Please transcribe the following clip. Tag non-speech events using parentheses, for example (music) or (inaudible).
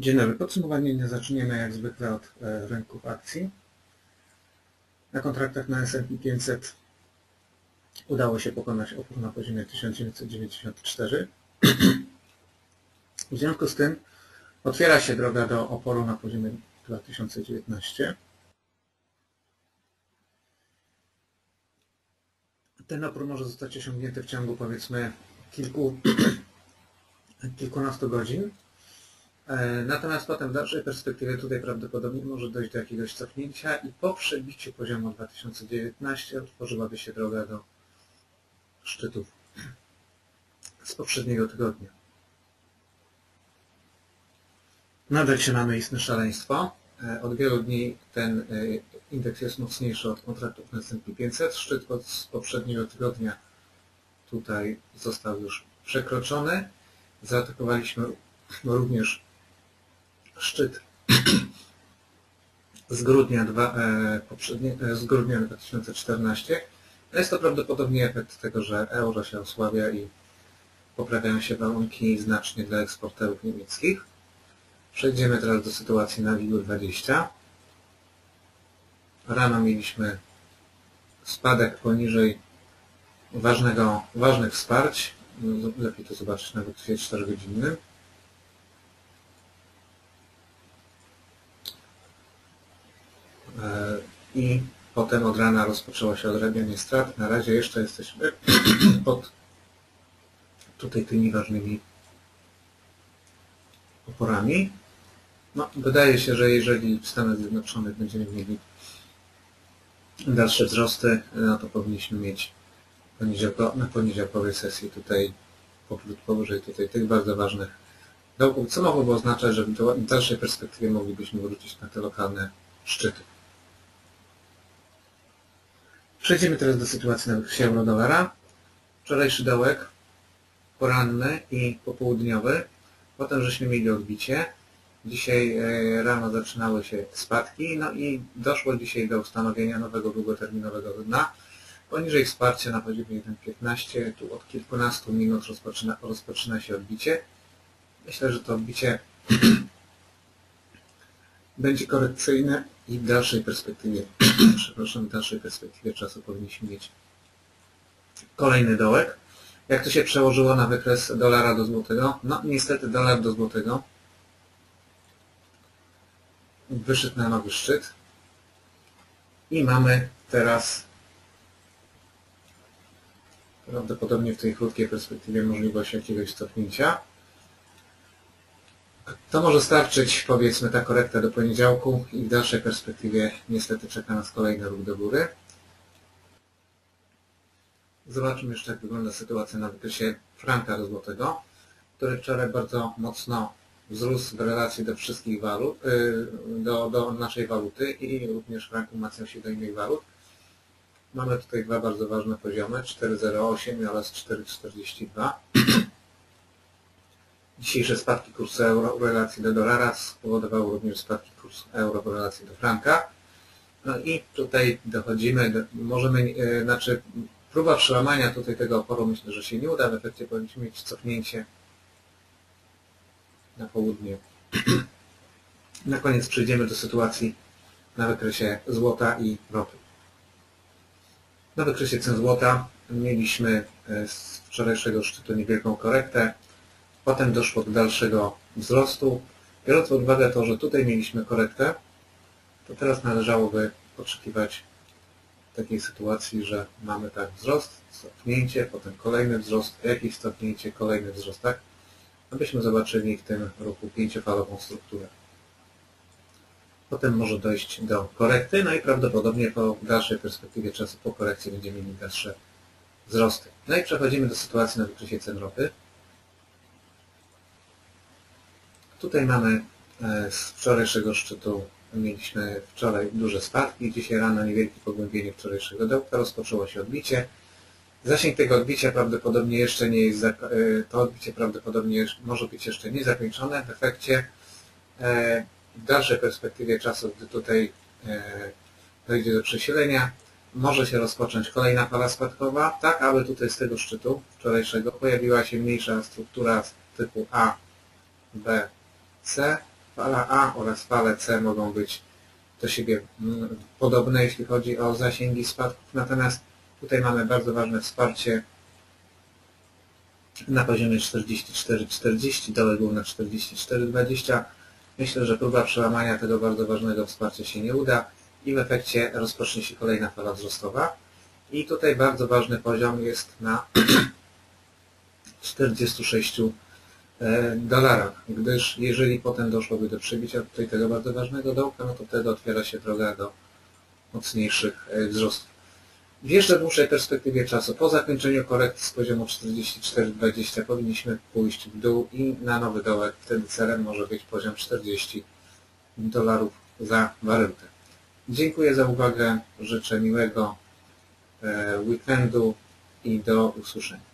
Dzień dobry. Podsumowanie zaczniemy jak zwykle od e, rynków akcji. Na kontraktach na S&P 500 udało się pokonać opór na poziomie 1994. (clears throat) W związku z tym otwiera się droga do oporu na poziomie 2019. Ten opór może zostać osiągnięty w ciągu powiedzmy kilku, (clears throat) kilkunastu godzin. E, natomiast potem w dalszej perspektywie tutaj prawdopodobnie może dojść do jakiegoś cofnięcia i po przebiciu poziomu 2019 otworzyłaby się droga do szczytów z poprzedniego tygodnia. Nadal się mamy istne szaleństwo. E, od wielu dni ten e, indeks jest mocniejszy od kontraktów na S&P 500. Szczyt z poprzedniego tygodnia tutaj został już przekroczony. Zaatakowaliśmy również szczyt (clears throat) z grudnia, dwa, e, e, z grudnia 2014. Jest to prawdopodobnie efekt tego, że euro się osłabia i poprawiają się warunki znacznie dla eksporterów niemieckich. Przejdziemy teraz do sytuacji na WIG-20. Rano mieliśmy spadek poniżej ważnego, ważnych wsparć. Lepiej to zobaczyć na wykrycie 4 godzinnym. E, i potem od rana rozpoczęło się odrabianie strat. Na razie jeszcze jesteśmy (clears throat) pod tutaj tymi ważnymi oporami. No, wydaje się, że jeżeli w Stanach Zjednoczonych będziemy mieli dalsze wzrosty, no to powinniśmy mieć poniedziałko, na poniedziałkowej sesji tutaj powrót powyżej tutaj tych bardzo ważnych dołków, co mogłoby oznaczać, że w dalszej perspektywie moglibyśmy wrócić na te lokalne szczyty. Przejdziemy teraz do sytuacji na wykresie euro-dolara. Wczorajszy dołek, poranny i popołudniowy. Potem żeśmy mieli odbicie. Dzisiaj e, rano zaczynały się spadki, no i doszło dzisiaj do ustanowienia nowego długoterminowego dna. Poniżej wsparcia na poziomie 1.15, tu od kilkunastu minut rozpoczyna, rozpoczyna się odbicie. Myślę, że to odbicie (clears throat) będzie korekcyjne i w dalszej perspektywie, (clears throat) przepraszam, w dalszej perspektywie czasu powinniśmy mieć kolejny dołek. Jak to się przełożyło na wykres dolara do złotego? No niestety dolar do złotego wyszedł na nowy szczyt i mamy teraz prawdopodobnie w tej krótkiej perspektywie możliwość jakiegoś cofnięcia. To może starczyć, powiedzmy, ta korekta do poniedziałku i w dalszej perspektywie niestety czeka nas kolejny ruch do góry. Zobaczmy jeszcze, jak wygląda sytuacja na wykresie franka do złotego, który wczoraj bardzo mocno wzrósł w relacji do wszystkich walut, y, do, do naszej waluty i również frank umacniał się do innych walut. Mamy tutaj dwa bardzo ważne poziomy, 4,08 oraz 4,42. Dzisiejsze spadki kursu euro w relacji do dolara spowodowały również spadki kursu euro w relacji do franka. No i tutaj dochodzimy, do, możemy, e, znaczy próba przełamania tutaj tego oporu myślę, że się nie uda. W efekcie powinniśmy mieć cofnięcie na południe. (clears throat) Na koniec przejdziemy do sytuacji na wykresie złota i ropy. Na wykresie cen złota mieliśmy e, z wczorajszego szczytu niewielką korektę. Potem doszło do dalszego wzrostu. Biorąc pod uwagę to, że tutaj mieliśmy korektę, to teraz należałoby oczekiwać takiej sytuacji, że mamy tak wzrost, stopnięcie, potem kolejny wzrost, jakieś stopnięcie, kolejny wzrost, tak? Abyśmy zobaczyli w tym ruchu pięciofalową strukturę. Potem może dojść do korekty, no i prawdopodobnie po dalszej perspektywie czasu po korekcji będziemy mieli dalsze wzrosty. No i przechodzimy do sytuacji na wykresie cen ropy. Tutaj mamy e, z wczorajszego szczytu mieliśmy wczoraj duże spadki, dzisiaj rano niewielkie pogłębienie wczorajszego dołka, rozpoczęło się odbicie. Zasięg tego odbicia prawdopodobnie jeszcze nie jest, e, to odbicie prawdopodobnie może być jeszcze nie zakończone. W efekcie e, w dalszej perspektywie czasu, gdy tutaj dojdzie do przesilenia, może się rozpocząć kolejna fala spadkowa, tak aby tutaj z tego szczytu wczorajszego pojawiła się mniejsza struktura typu A, B, C Fala A oraz fale C mogą być do siebie mm, podobne, jeśli chodzi o zasięgi spadków, natomiast tutaj mamy bardzo ważne wsparcie na poziomie 44,40, dołek był na 44,20. Myślę, że próba przełamania tego bardzo ważnego wsparcia się nie uda i w efekcie rozpocznie się kolejna fala wzrostowa. I tutaj bardzo ważny poziom jest na (clears throat) 46 e, dolarach, gdyż jeżeli potem doszłoby do przebicia tutaj tego bardzo ważnego dołka, no to wtedy otwiera się droga do mocniejszych e, wzrostów. W jeszcze dłuższej perspektywie czasu, po zakończeniu korekty z poziomu 44,20 powinniśmy pójść w dół i na nowy dołek. Wtedy celem może być poziom 40 dolarów za baryłkę. Dziękuję za uwagę, życzę miłego e, weekendu i do usłyszenia.